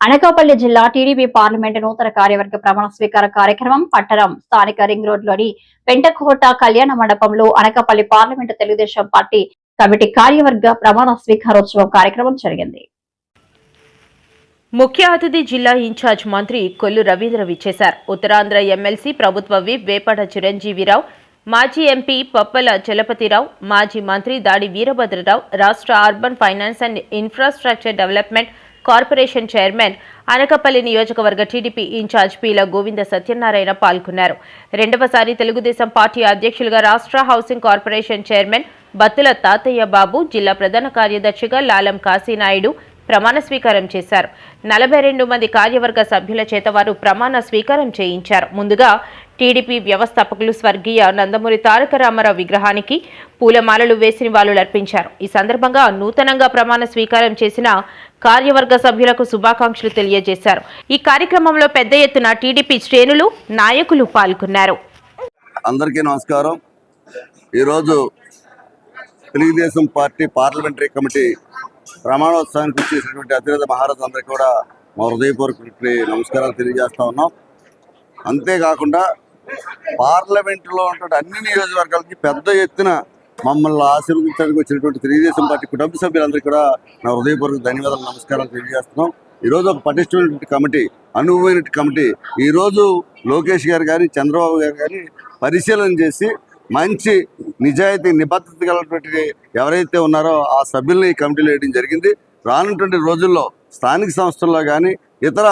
అనకాపల్లి జిల్లా TDP parliament నూతన కార్యవర్గ ప్రమాణ స్వీకార కార్యక్రమం పట్టణం స్థానిక రింగ్ రోడ్లోని పెంటకోట కళ్యాణ మండపంలో Anakapalli parliament Telugu Desam party committee కార్యవర్గ ప్రమాణ స్వీకారోత్సవం కార్యక్రమం జరిగింది. ముఖ్య అతిథి జిల్లా ఇన్ఛార్జ్ మంత్రి కొల్లు రవీంద్ర విచ్చేశారు. ఉత్తరాంధ్ర ఎమ్మెల్సీ ప్రభుత్వ విప్ వేపట చిరంజీవిరావు మాజీ ఎంపీ పప్పల చలపతిరావు మాజీ మంత్రి దాడి వీరభద్రరావు రాష్ట్ర urban finance and infrastructure development corporation chairman Anakapalli నియోజకవర్గ టీడీపీ ఇన్ఛార్జ్ పీల గోవింద సత్యనారాయణ పాల్గొన్నారు. రెండవసారి తెలుగుదేశం పార్టీ అధ్యక్షులుగా రాష్ట్ర హౌసింగ్ కార్పొరేషన్ చైర్మన్ బత్తుల తాతయ్య బాబు జిల్లా ప్రధాన కార్యదర్శిగా లాలం కాశీనాయుడు ప్రమాణ స్వీకారం చేశారు. నలభై రెండు మంది కార్యవర్గ సభ్యుల చేత వారు ప్రమాణ స్వీకారం చేయించారు. ముందుగా టీడీపీ వ్యవస్థాపకులు స్వర్గీయ నందమూరి తారక రామారావు విగ్రహానికి పూలమాలలు వేసి నివాళులర్పించారు ఈ సందర్భంగా నూతనంగా ప్రమాణ స్వీకారం చేసిన కార్యవర్గ సభ్యులకు శుభాకాంక్షలు తెలియజేశారు. ఈ కార్యక్రమంలో పెద్ద ఎత్తున టీడీపీ శ్రేణులు నాయకులు పాల్గొన్నారు. అందరికీ నమస్కారం. ఈరోజు తెలుగుదేశం పార్టీ పార్లమెంటరీ కమిటీ ప్రమాణోత్సవానికి వచ్చేసినటువంటి అతిరథ మహారాజు అందరికీ కూడా మా హృదయపూర్వక నమస్కారాలు తెలియజేస్తా ఉన్నాం. అంతేకాకుండా పార్లమెంటులో ఉన్నటువంటి అన్ని నియోజకవర్గాలకి పెద్ద ఎత్తున మమ్మల్ని ఆశీర్వదించడానికి వచ్చినటువంటి తెలుగుదేశం పార్టీ కుటుంబ సభ్యులందరికీ కూడా నా హృదయపూర్వక ధన్యవాదాలు నమస్కారాలు తెలియజేస్తున్నాం. ఈరోజు ఒక పటిష్టమైనటువంటి కమిటీ అనుభవమైన కమిటీ. ఈరోజు లోకేష్ గారు కానీ చంద్రబాబు గారు కానీ పరిశీలన చేసి మంచి నిజాయితీ నిబద్ధత గలటువంటి ఎవరైతే ఉన్నారో ఆ సభ్యుల్ని ఈ కమిటీలో వేయడం జరిగింది. రానున్నటువంటి రోజుల్లో స్థానిక సంస్థల్లో కానీ ఇతర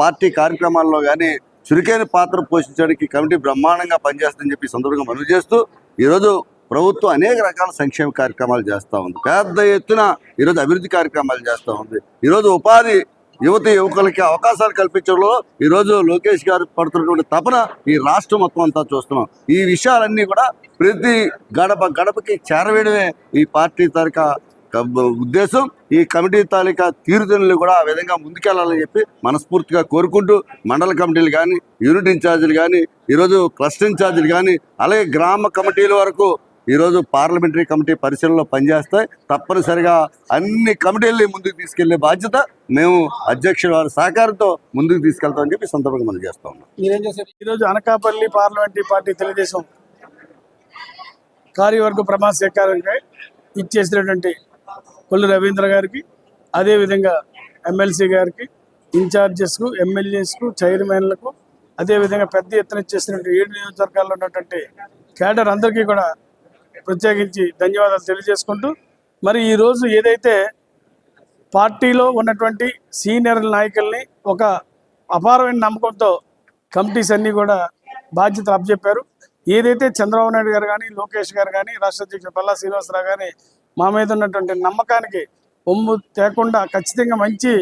పార్టీ కార్యక్రమాల్లో కానీ చురుకైన పాత్ర పోషించడానికి కమిటీ బ్రహ్మాండంగా పనిచేస్తుందని చెప్పి సందర్భంగా మనవి చేస్తూ ఈరోజు ప్రభుత్వం అనేక రకాల సంక్షేమ కార్యక్రమాలు చేస్తూ ఉంది. పెద్ద ఎత్తున ఈరోజు అభివృద్ధి కార్యక్రమాలు చేస్తూ ఉంది. ఈరోజు ఉపాధి యువత యువకులకి అవకాశాలు కల్పించడంలో ఈరోజు లోకేష్ గారు పడుతున్నటువంటి తపన ఈ రాష్ట్రం మొత్తం అంతా చూస్తున్నాం. ఈ విషయాలన్నీ కూడా ప్రతి గడప గడపకి చేరవేయడమే ఈ పార్టీ తాలూకా ఉద్దేశం ఈ కమిటీ తాలూకా తీరుదనులు కూడా ఆ విధంగా ముందుకెళ్ళాలని చెప్పి మనస్ఫూర్తిగా కోరుకుంటూ మండల కమిటీలు కానీ యూనిట్ ఇన్ఛార్జీలు కానీ ఈరోజు క్లస్టర్ ఇన్ఛార్జీలు కానీ అలాగే గ్రామ కమిటీల వరకు ఈరోజు పార్లమెంటరీ కమిటీ పరిశీలనలో పనిచేస్తాయి. తప్పనిసరిగా అన్ని కమిటీల్ని ముందుకు తీసుకెళ్ళే బాధ్యత మేము అధ్యక్షుల వారి సహకారంతో ముందుకు తీసుకెళ్తామని చెప్పి సందర్భంగా మనం చేస్తా ఉన్నాం. ఈరోజు అనకాపల్లి పార్లమెంటరీ పార్టీ తెలుగుదేశం కార్యవర్గ ప్రమాణ స్వీకారంగా ఇచ్చేసినటువంటి కొల్లు రవీంద్ర గారికి అదేవిధంగా ఎమ్మెల్సీ గారికి ఇన్ఛార్జెస్కు ఎమ్మెల్యేస్కు చైర్మన్లకు అదేవిధంగా పెద్ద ఎత్తున ఇచ్చేసినటువంటి ఏడు నియోజకవర్గాల్లో ఉన్నటువంటి కేడర్ అందరికీ కూడా ప్రత్యేకించి ధన్యవాదాలు తెలియజేసుకుంటూ మరి ఈరోజు ఏదైతే పార్టీలో ఉన్నటువంటి సీనియర్ నాయకుల్ని ఒక అపారమైన నమ్మకంతో కమిటీస్ అన్నీ కూడా బాధ్యతలు అప్పచెప్పారు. ఏదైతే చంద్రబాబు నాయుడు గారు కానీ లోకేష్ గారు కానీ రాష్ట్ర అధ్యక్షుడు పల్లా శ్రీనివాసరావు కానీ మా మీద ఉన్నటువంటి నమ్మకానికి ఒమ్ము తేకుండా ఖచ్చితంగా మంచి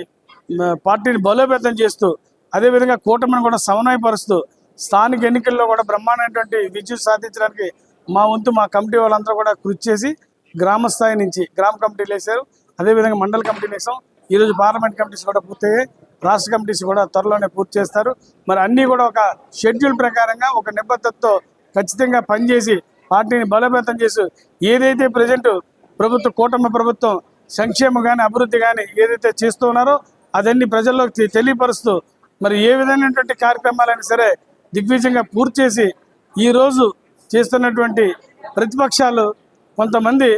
పార్టీని బలోపేతం చేస్తూ అదేవిధంగా కూటమిని కూడా సమన్వయపరుస్తూ స్థానిక ఎన్నికల్లో కూడా బ్రహ్మాండమైనటువంటి విజయం సాధించడానికి మా వంతు మా కమిటీ వాళ్ళందరూ కూడా కృషి చేసి గ్రామ స్థాయి నుంచి గ్రామ కమిటీలు వేశారు. అదేవిధంగా మండల కమిటీలు వేసాం ఈరోజు పార్లమెంట్ కమిటీస్ కూడా పూర్తయ్యాయి. రాష్ట్ర కమిటీస్ కూడా త్వరలోనే పూర్తి చేస్తారు. మరి అన్నీ కూడా ఒక షెడ్యూల్ ప్రకారంగా ఒక నిబద్ధతతో ఖచ్చితంగా పనిచేసి పార్టీని బలోపేతం చేసి ఏదైతే ప్రజెంట్ ప్రభుత్వ కూటమి ప్రభుత్వం సంక్షేమం కానీ అభివృద్ధి కానీ ఏదైతే చేస్తూ ఉన్నారో అదన్నీ ప్రజల్లోకి తెలియపరుస్తూ మరి ఏ విధమైనటువంటి కార్యక్రమాలైనా సరే దిగ్విజయంగా పూర్తి చేసి ఈరోజు చేస్తున్నటువంటి ప్రతిపక్షాలు కొంతమంది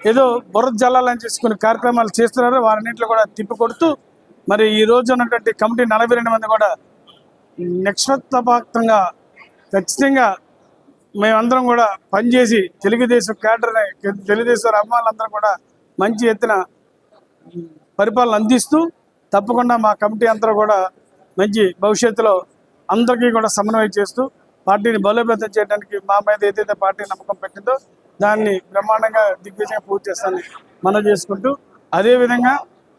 ఏదో బురద జల్లాలని చేసుకునే కార్యక్రమాలు చేస్తున్నారు వారన్నింటిలో కూడా తిప్పికొడుతూ మరి ఈ రోజు ఉన్నటువంటి కమిటీ నలభై రెండు మంది కూడా నిష్పక్షపాతంగా ఖచ్చితంగా మేమందరం కూడా పనిచేసి తెలుగుదేశం క్యాడర్ని తెలుగుదేశం అభిమానులందరం కూడా మంచి ఎత్తున పరిపాలన అందిస్తూ తప్పకుండా మా కమిటీ అంతా కూడా మంచి భవిష్యత్తులో అందరికీ కూడా సమన్వయం చేస్తూ పార్టీని బలోపేతం చేయడానికి మా మీద ఏదైతే పార్టీ నమ్మకం పెట్టిందో దాన్ని బ్రహ్మాండంగా దిగ్విజయంగా పూర్తి చేస్తానని మనం చేసుకుంటూ అదేవిధంగా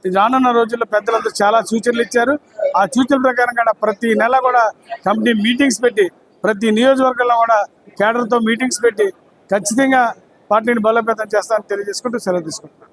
రానున్న రోజుల్లో పెద్దలందరూ చాలా సూచనలు ఇచ్చారు. ఆ సూచనల ప్రకారం కూడా ప్రతి నెల కూడా కమిటీ మీటింగ్స్ పెట్టి ప్రతి నియోజకవర్గంలో కూడా కేడర్తో మీటింగ్స్ పెట్టి ఖచ్చితంగా పార్టీని బలోపేతం చేస్తానని తెలియజేసుకుంటూ సెలవు తీసుకుంటున్నాను.